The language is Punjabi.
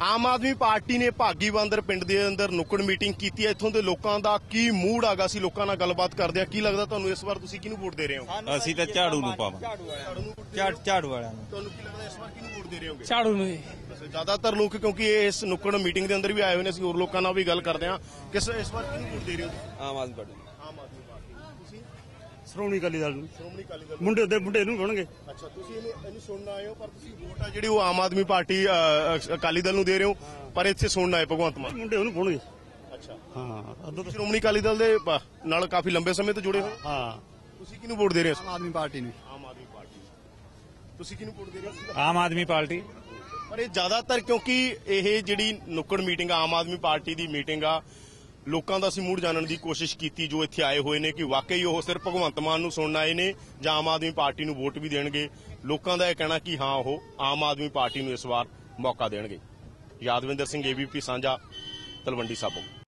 ਆਮ ਆਦਮੀ ਪਾਰਟੀ ਨੇ ਭਾਗੀ ਬਾਂਦਰ ਪਿੰਡ ਦੇ ਅੰਦਰ ਨੁੱਕੜ ਮੀਟਿੰਗ ਕੀਤੀ ਹੈ। ਇੱਥੋਂ ਦੇ ਲੋਕਾਂ ਦਾ ਕੀ ਮੂਡ ਆਗਾ ਸੀ ਲੋਕਾਂ ਨਾਲ ਗੱਲਬਾਤ ਕਰਦੇ ਆ ਕੀ ਲੱਗਦਾ ਤੁਹਾਨੂੰ ਇਸ ਵਾਰ ਤੁਸੀਂ ਕਿਹਨੂੰ ਵੋਟ ਦੇ ਰਹੇ ਹੋ? ਅਸੀਂ ਤਾਂ ਝਾੜੂ ਨੂੰ ਪਾਵਾਂਗੇ। ਝਾੜ ਝਾੜੂ ਵਾਲਿਆਂ ਨੂੰ। ਤੁਹਾਨੂੰ ਕੀ ਲੱਗਦਾ ਇਸ ਵਾਰ ਕਿਹਨੂੰ ਵੋਟ ਦੇ ਰਹੇ ਹੋਗੇ? ਝਾੜੂ ਨੂੰ ਜ਼ਿਆਦਾਤਰ ਲੋਕ ਕਿਉਂਕਿ ਇਹ ਇਸ ਨੁੱਕੜ ਮੀਟਿੰਗ ਦੇ ਅੰਦਰ ਵੀ ਆਏ ਹੋਏ ਨੇ ਅਸੀਂ ਹੋਰ ਲੋਕਾਂ ਨਾਲ ਵੀ ਗੱਲ ਕਰਦੇ ਹਾਂ। ਕਿਸ ਇਸ ਵਾਰ ਕਿਹਨੂੰ ਵੋਟ ਦੇ ਰਹੇ ਹੋ ਆਮ ਆਦਮੀ ਪਾਰਟੀ ਆਮ ਆਦਮੀ ਪਾਰਟੀ ਤੁਸੀਂ? ਸ਼੍ਰੋਮਣੀ ਅਕਾਲੀ ਦਲ ਨੂੰ। ਸ਼੍ਰੋਮਣੀ ਅਕਾਲੀ ਦਲ ਮੁੰਡੇ ਦੇ ਮੁੰਡੇ ਨੂੰ ਹੋਣਗੇ ਅੱਛਾ ਤੁਸੀਂ ਇਹਨੂੰ ਇਹਨੂੰ ਸੁਣਨ ਆਏ ਹੋ ਪਰ ਤੁਸੀਂ ਵੋਟ ਆ ਜਿਹੜੀ ਉਹ ਆਮ ਆਦਮੀ ਪਾਰਟੀ ਅ, ਅਕਾਲੀ ਦਲ ਨੂੰ ਦੇ ਰਹੇ ਹੋ ਪਰ ਇੱਥੇ ਸੁਣਨ ਆਏ ਭਗਵੰਤ ਮਾਨ। ਮੁੰਡੇ ਉਹਨੂੰ ਹੋਣਗੇ ਅੱਛਾ। ਹਾਂ ਅੱਧਾ ਤਾਂ ਸ਼੍ਰੋਮਣੀ ਅਕਾਲੀ ਦਲ ਦੇ ਨਾਲ ਕਾਫੀ ਲੰਬੇ ਸਮੇਂ ਤੋਂ ਜੁੜੇ ਹੋ ਹਾਂ। ਤੁਸੀਂ ਕਿਹਨੂੰ ਵੋਟ ਦੇ ਰਹੇ ਹੋ? ਆਦਮੀ ਪਾਰਟੀ ਨੂੰ। ਆਮ ਆਦਮੀ ਪਾਰਟੀ ਤੁਸੀਂ ਕਿਹਨੂੰ ਵੋਟ ਦੇ ਰਹੇ ਹੋ? ਆਮ ਆਦਮੀ ਪਾਰਟੀ। ਪਰ ਇਹ ਜ਼ਿਆਦਾਤਰ ਕਿਉਂਕਿ ਇਹ ਜਿਹੜੀ ਨੁੱਕੜ ਮੀਟਿੰਗ ਆ, ਆਮ ਆਦਮੀ ਪਾਰਟੀ ਦੀ ਮੀਟਿੰਗ ਆ ਲੋਕਾਂ ਦਾ ਅਸੀਂ ਮੂਡ ਜਾਣਨ ਦੀ ਕੋਸ਼ਿਸ਼ ਕੀਤੀ, ਜੋ ਇੱਥੇ ਆਏ ਹੋਏ ਨੇ ਕਿ ਵਾਕਈ ਉਹ ਸਿਰਫ ਭਗਵੰਤ ਮਾਨ ਨੂੰ ਸੁਣਨ ਆਏ ਨੇ, ਜਾਂ ਆਮ ਆਦਮੀ ਪਾਰਟੀ ਨੂੰ ਵੋਟ ਵੀ ਦੇਣਗੇ। ਲੋਕਾਂ ਦਾ ਇਹ ਕਹਿਣਾ ਕਿ ਹਾਂ, ਉਹ ਆਮ ਆਦਮੀ ਪਾਰਟੀ ਨੂੰ ਇਸ ਵਾਰ ਮੌਕਾ ਦੇਣਗੇ। ਯਾਦਵਿੰਦਰ ਸਿੰਘ ਏਬੀਪੀ ਸਾਂਝਾ, ਤਲਵੰਡੀ ਸਾਬੋ।